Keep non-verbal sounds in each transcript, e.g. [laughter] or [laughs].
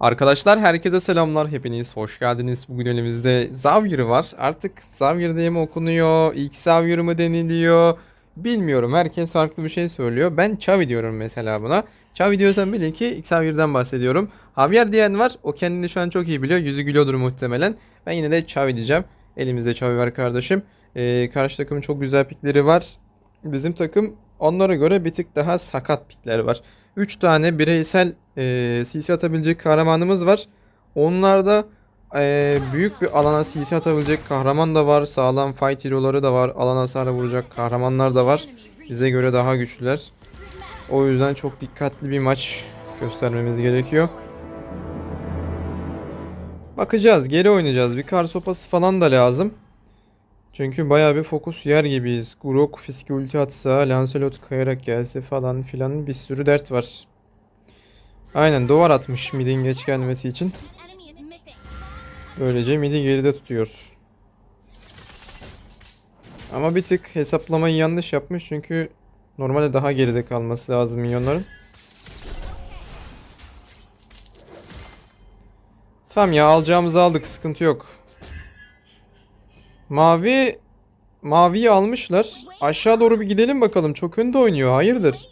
Arkadaşlar herkese selamlar. Hepiniz hoş geldiniz. Bugün elimizde Xavier var. Artık Xavier diye mi okunuyor? İlk Xavier mı deniliyor? Bilmiyorum. Herkes farklı bir şey söylüyor. Ben Xavi diyorum mesela buna. Xavi diyorsan bilin ki Xavier'den bahsediyorum. Javier diyen var. O kendini şu an çok iyi biliyor. Yüzü gülüyordur muhtemelen. Ben yine de Xavi diyeceğim. Elimizde Xavi var kardeşim. Ee, karşı takımın çok güzel pikleri var. Bizim takım onlara göre bir tık daha sakat pikler var. 3 tane bireysel e, CC atabilecek kahramanımız var. Onlarda e, büyük bir alana CC atabilecek kahraman da var. Sağlam fight hero'ları da var. Alan hasarı vuracak kahramanlar da var. Bize göre daha güçlüler. O yüzden çok dikkatli bir maç göstermemiz gerekiyor. Bakacağız. Geri oynayacağız. Bir kar sopası falan da lazım. Çünkü bayağı bir fokus yer gibiyiz. Gurok fiske ulti atsa, Lancelot kayarak gelse falan filan bir sürü dert var. Aynen duvar atmış midin geç gelmesi için. Böylece midi geride tutuyor. Ama bir tık hesaplamayı yanlış yapmış çünkü normalde daha geride kalması lazım minyonların. Tamam ya alacağımızı aldık sıkıntı yok. Mavi Maviyi almışlar. Aşağı doğru bir gidelim bakalım. Çok önde oynuyor. Hayırdır?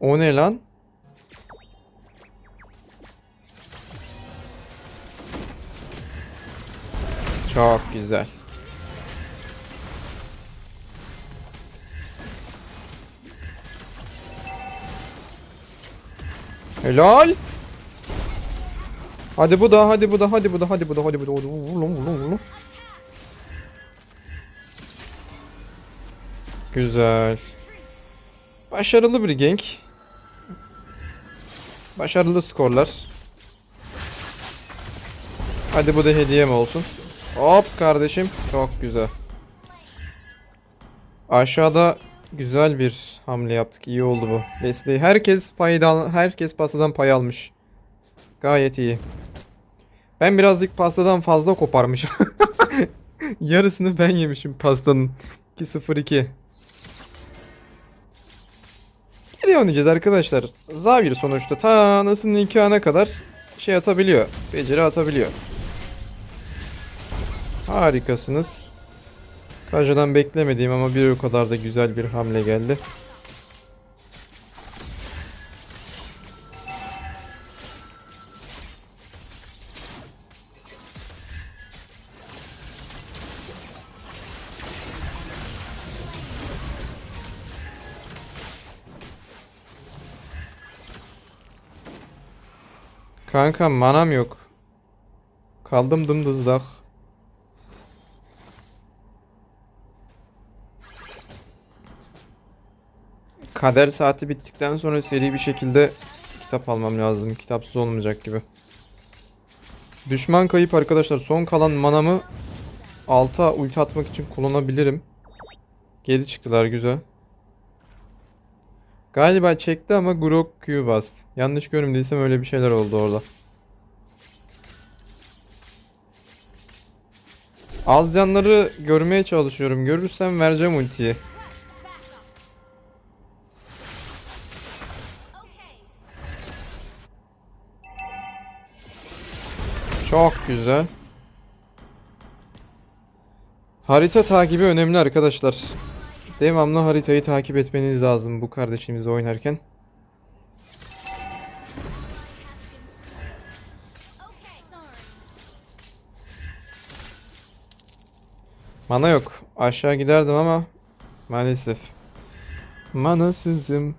O ne lan? Çok güzel. Helal. Hadi bu da, hadi bu da, hadi bu da, hadi bu da, hadi bu da. Vur lan, vur lan, vur lan. Güzel. Başarılı bir gank. Başarılı skorlar. Hadi bu da hediyem olsun. Hop kardeşim. Çok güzel. Aşağıda güzel bir hamle yaptık. İyi oldu bu. Desteği herkes paydan herkes pastadan pay almış. Gayet iyi. Ben birazcık pastadan fazla koparmışım. [laughs] Yarısını ben yemişim pastanın. 2-0-2. Geri oynayacağız arkadaşlar. Zavir sonuçta ta anasının nikahına kadar şey atabiliyor. Beceri atabiliyor. Harikasınız. Kaja'dan beklemediğim ama bir o kadar da güzel bir hamle geldi. Kanka manam yok. Kaldım dımdızlak. Kader saati bittikten sonra seri bir şekilde kitap almam lazım. Kitapsız olmayacak gibi. Düşman kayıp arkadaşlar. Son kalan manamı alta ulti atmak için kullanabilirim. Geri çıktılar güzel. Galiba çekti ama Grok Q bastı. Yanlış görmediysem öyle bir şeyler oldu orada. Az canları görmeye çalışıyorum. Görürsem vereceğim ultiyi. Çok güzel. Harita takibi önemli arkadaşlar. Devamlı haritayı takip etmeniz lazım bu kardeşimizi oynarken. Mana yok. Aşağı giderdim ama maalesef. Manasızım.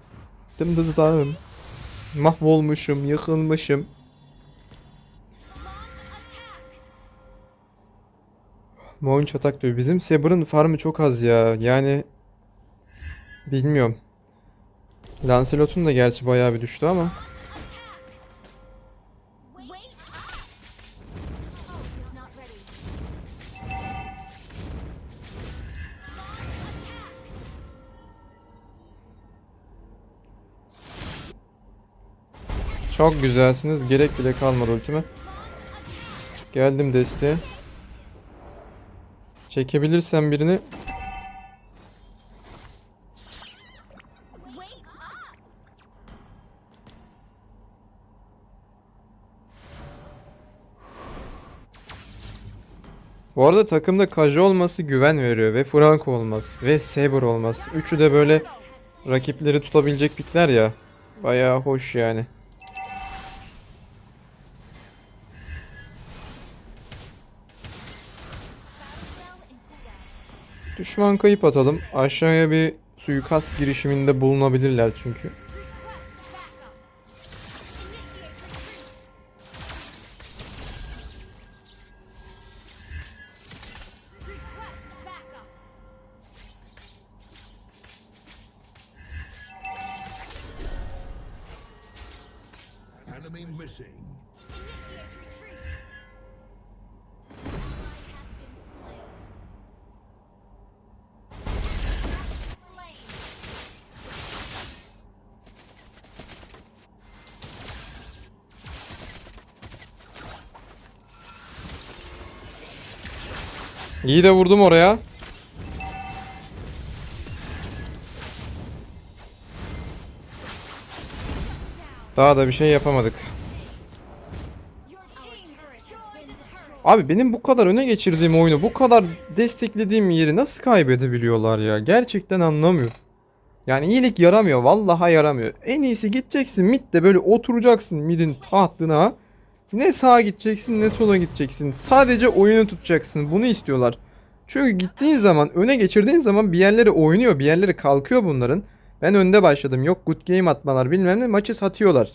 Dımdızlarım. Mahvolmuşum, yıkılmışım. Mounch atak diyor. Bizim Saber'ın farmı çok az ya. Yani bilmiyorum. Lancelot'un da gerçi bayağı bir düştü ama. Çok güzelsiniz. Gerek bile kalmadı ultime. Geldim desteğe. Çekebilirsen birini. Bu arada takımda Kaja olması güven veriyor ve Franco olması ve Saber olması. Üçü de böyle rakipleri tutabilecek pikler ya. Bayağı hoş yani. Düşman kayıp atalım. Aşağıya bir suikast girişiminde bulunabilirler çünkü. Missing. İyi de vurdum oraya. Daha da bir şey yapamadık. Abi benim bu kadar öne geçirdiğim oyunu, bu kadar desteklediğim yeri nasıl kaybedebiliyorlar ya? Gerçekten anlamıyorum. Yani iyilik yaramıyor, vallahi yaramıyor. En iyisi gideceksin midde böyle oturacaksın midin tahtına. Ne sağa gideceksin ne sola gideceksin. Sadece oyunu tutacaksın. Bunu istiyorlar. Çünkü gittiğin zaman, öne geçirdiğin zaman bir yerleri oynuyor, bir yerleri kalkıyor bunların. Ben önde başladım. Yok good game atmalar bilmem ne maçı satıyorlar.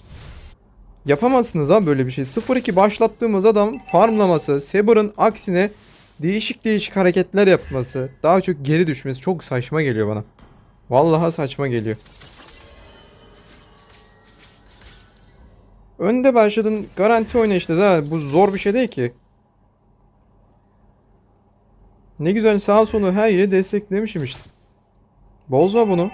Yapamazsınız abi böyle bir şey. 0-2 başlattığımız adam farmlaması, Saber'ın aksine değişik değişik hareketler yapması, daha çok geri düşmesi çok saçma geliyor bana. Vallahi saçma geliyor. Önde başladın garanti oyna işte daha bu zor bir şey değil ki. Ne güzel sağ solu her yeri desteklemişim işte. Bozma bunu.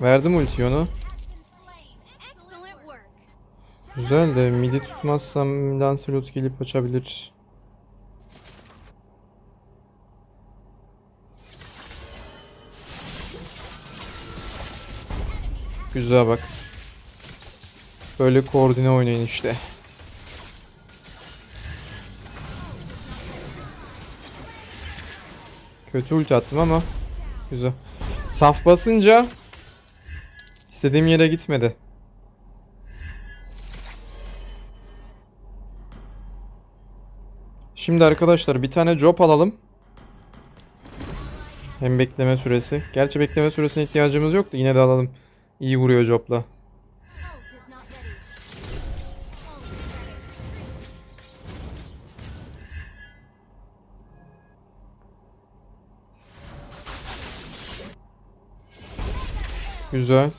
Verdim ultiyi onu. Güzel de midi tutmazsam Lancelot gelip açabilir. Güzel bak. Böyle koordine oynayın işte. Kötü ulti attım ama güzel. Saf basınca istediğim yere gitmedi. Şimdi arkadaşlar bir tane job alalım. Hem bekleme süresi. Gerçi bekleme süresine ihtiyacımız yoktu. Yine de alalım. İyi vuruyor ready. Güzel.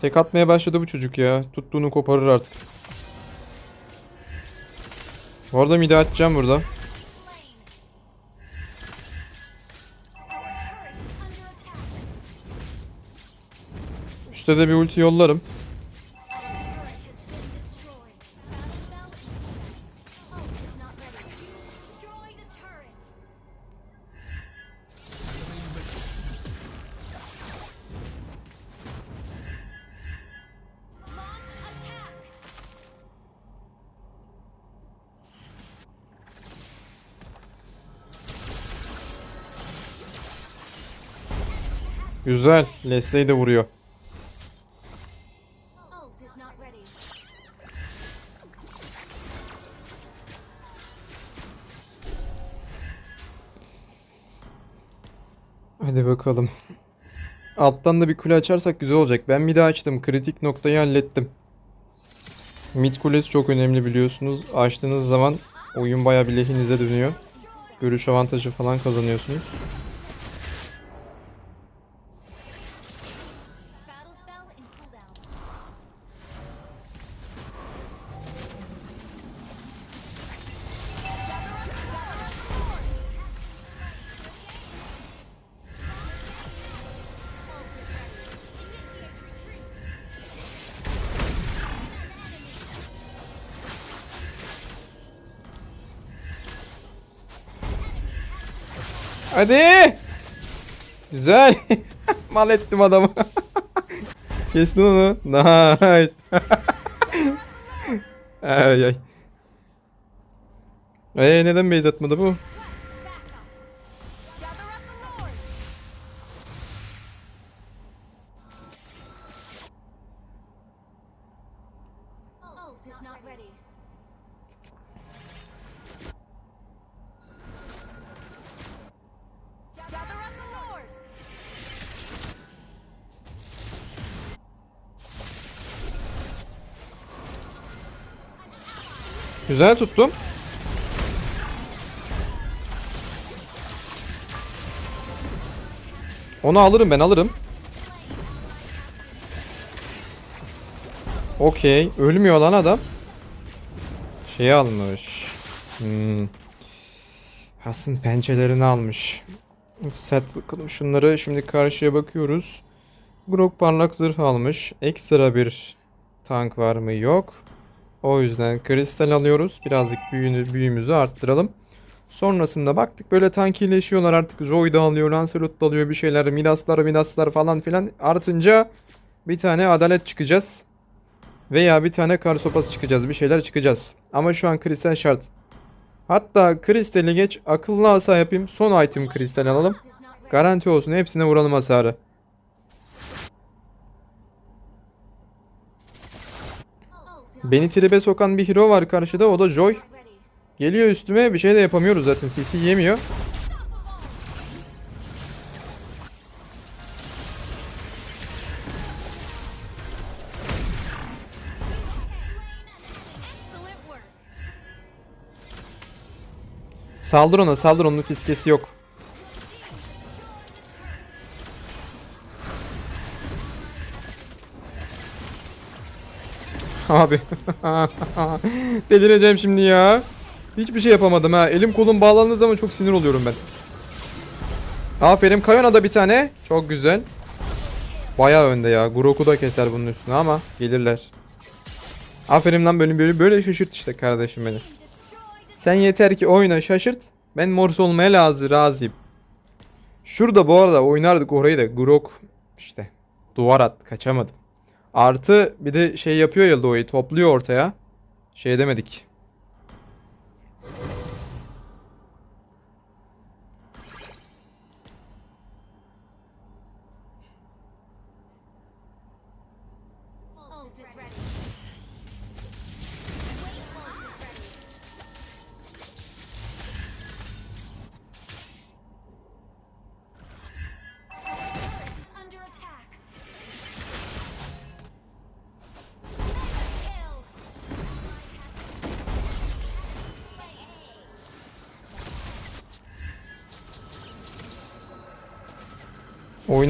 Tek atmaya başladı bu çocuk ya. Tuttuğunu koparır artık. Bu arada midi açacağım burada. Üste de bir ulti yollarım. Our turret has been Hadi bakalım. Alttan da bir kule açarsak güzel olacak. Ben midi açtım. Kritik noktayı hallettim. Mid kulesi çok önemli biliyorsunuz. Açtığınız zaman oyun baya bir lehinize dönüyor. Görüş avantajı falan kazanıyorsunuz. Hadi. Güzel. [laughs] Mal ettim adamı. [laughs] Kestin onu. Nice. [laughs] ay ay. Ee neden base atmadı bu? Güzel tuttum. Onu alırım ben alırım. Okey. Ölmüyor lan adam. Şeyi almış. Hmm. Hasın pençelerini almış. Set bakalım şunları. Şimdi karşıya bakıyoruz. Grok parlak zırh almış. Ekstra bir tank var mı? Yok. O yüzden kristal alıyoruz. Birazcık büyüğünü, büyüğümüzü arttıralım. Sonrasında baktık böyle tankileşiyorlar artık. Zoe da alıyor, Lancelot da alıyor bir şeyler. Midaslar, Midaslar falan filan artınca bir tane adalet çıkacağız. Veya bir tane kar sopası çıkacağız. Bir şeyler çıkacağız. Ama şu an kristal şart. Hatta kristali geç akıllı asa yapayım. Son item kristal alalım. Garanti olsun hepsine vuralım hasarı. Beni tribe sokan bir hero var karşıda o da Joy. Geliyor üstüme bir şey de yapamıyoruz zaten CC yemiyor. Saldır ona saldır onun fiskesi yok. Abi. [laughs] Delireceğim şimdi ya. Hiçbir şey yapamadım ha. Elim kolum bağlandığı zaman çok sinir oluyorum ben. Aferin Kayona da bir tane. Çok güzel. Bayağı önde ya. Groku da keser bunun üstüne ama gelirler. Aferin lan böyle böyle böyle şaşırt işte kardeşim beni. Sen yeter ki oyna şaşırt. Ben Morse olmaya lazım razıyım. Şurada bu arada oynardık orayı da Grok işte duvar at kaçamadım. Artı bir de şey yapıyor ya Loe'yi topluyor ortaya. Şey demedik.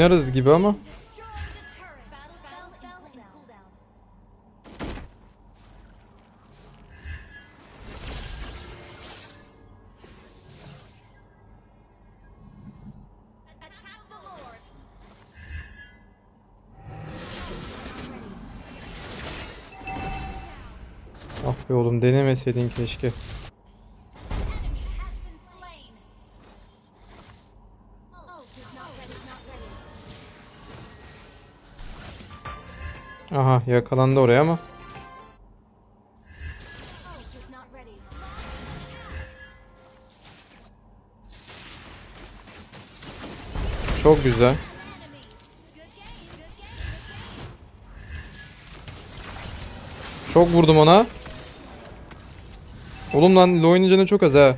Oynarız gibi ama. Ah be oğlum denemeseydin keşke. Aha yakalandı oraya ama. Çok güzel. Çok vurdum ona. Oğlum lan canı çok az ha.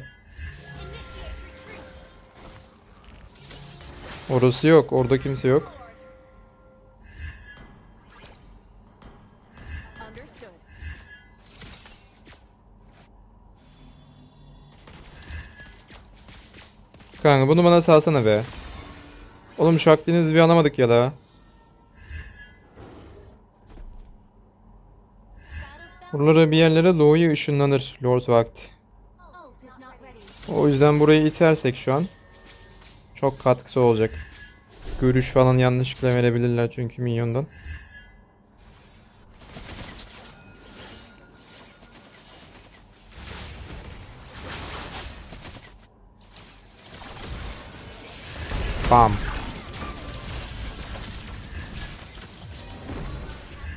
Orası yok. Orada kimse yok. Kanka bunu bana salsana be. Oğlum şu aklınızı bir anlamadık ya da. Buralara bir yerlere Loe'yu ışınlanır Lord ready. O yüzden burayı itersek şu an çok katkısı olacak. Görüş falan yanlışlıkla verebilirler çünkü minyondan. Bam.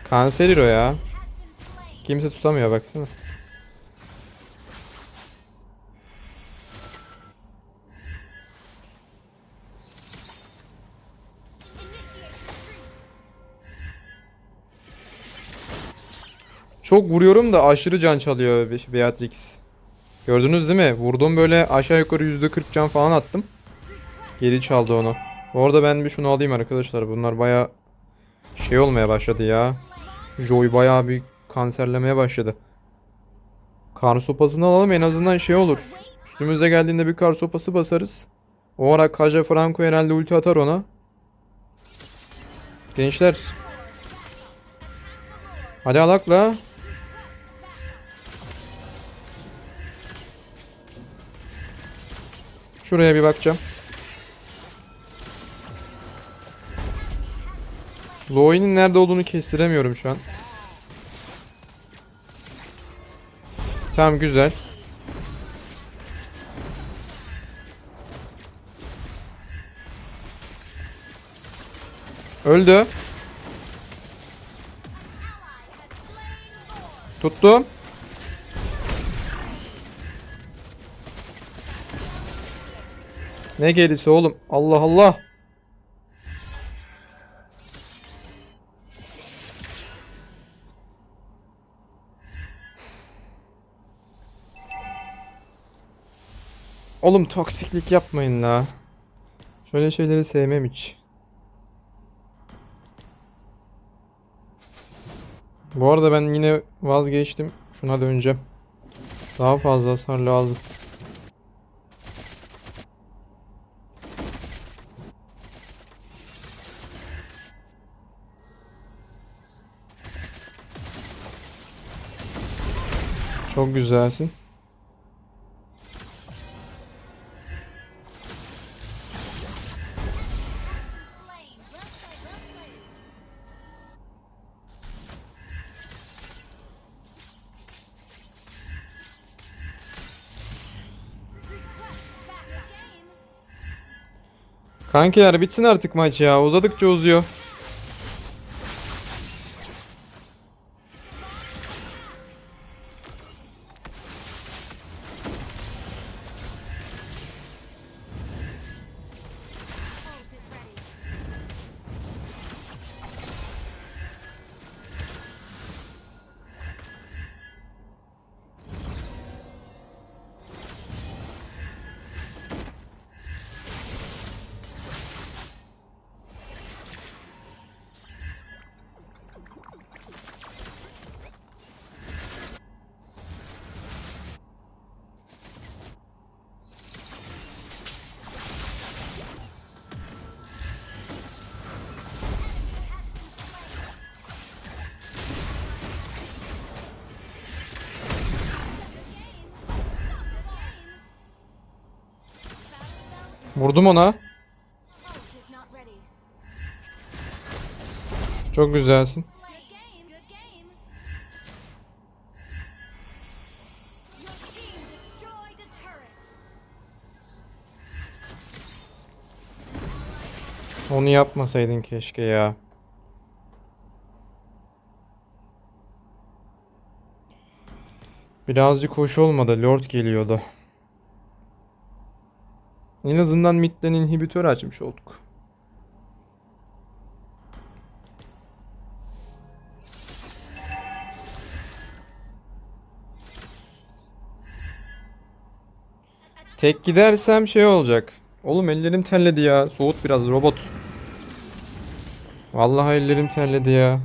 Kanser hero ya. Kimse tutamıyor baksana. Çok vuruyorum da aşırı can çalıyor Be- Beatrix. Gördünüz değil mi? Vurdum böyle aşağı yukarı %40 can falan attım. Geri çaldı onu. Bu arada ben bir şunu alayım arkadaşlar. Bunlar baya şey olmaya başladı ya. Joy baya bir kanserlemeye başladı. Kar sopasını alalım en azından şey olur. Üstümüze geldiğinde bir kar sopası basarız. O ara Kaja Franco herhalde ulti atar ona. Gençler. Hadi alakla. Şuraya bir bakacağım. Loi'nin nerede olduğunu kestiremiyorum şu an. Tamam güzel. Öldü. Tuttum. Ne gerisi oğlum? Allah Allah. Oğlum toksiklik yapmayın la. Şöyle şeyleri sevmem hiç. Bu arada ben yine vazgeçtim. Şuna döneceğim. Daha fazla hasar lazım. Çok güzelsin. Kankiler bitsin artık maç ya. Uzadıkça uzuyor. Vurdum ona. Çok güzelsin. Onu yapmasaydın keşke ya. Birazcık hoş olmadı. Lord geliyordu. En azından midden inhibitör açmış olduk. Tek gidersem şey olacak. Oğlum ellerim terledi ya. Soğut biraz robot. Vallahi ellerim terledi ya.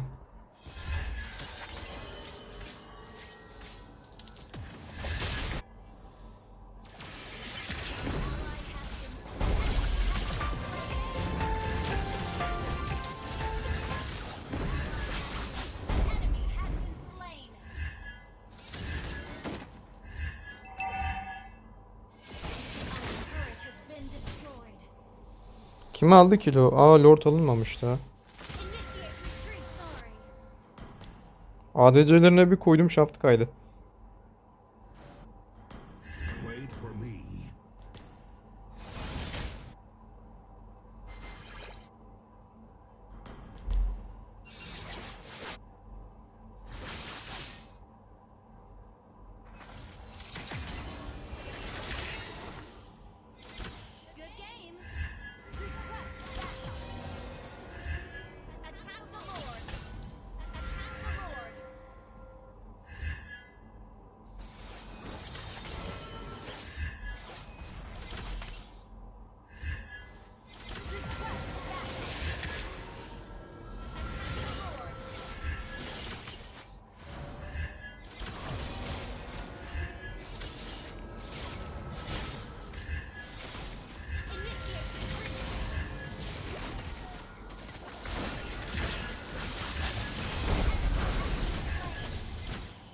Kim aldı kilo? Aa Lord alınmamış da. ADC'lerine bir koydum şaft kaydı.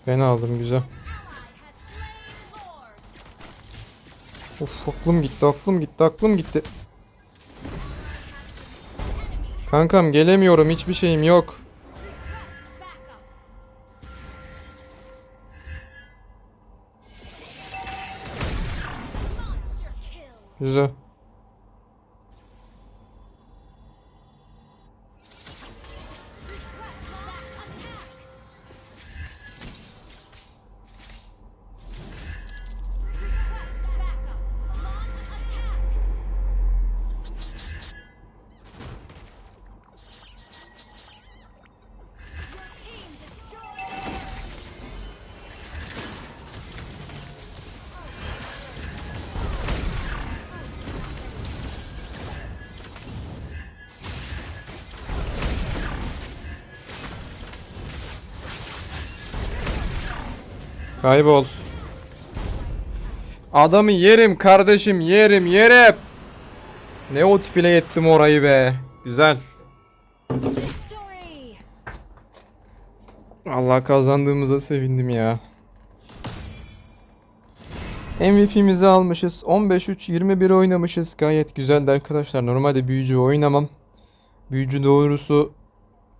Ben aldım güzel. Of aklım gitti aklım gitti aklım gitti. Kankam gelemiyorum hiçbir şeyim yok. Güzel. Kaybol. Adamı yerim kardeşim yerim yerim. Ne o tipiyle ettim orayı be. Güzel. Allah kazandığımıza sevindim ya. MVP'mizi almışız. 15-3-21 oynamışız. Gayet güzeldi arkadaşlar. Normalde büyücü oynamam. Büyücü doğrusu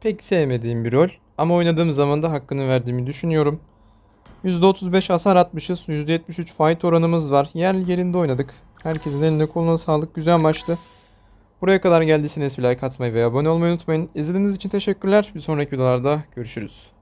pek sevmediğim bir rol. Ama oynadığım zaman da hakkını verdiğimi düşünüyorum. %35 hasar atmışız. %73 fight oranımız var. Yer yerinde oynadık. Herkesin eline koluna sağlık. Güzel maçtı. Buraya kadar geldiyseniz bir like atmayı ve abone olmayı unutmayın. İzlediğiniz için teşekkürler. Bir sonraki videolarda görüşürüz.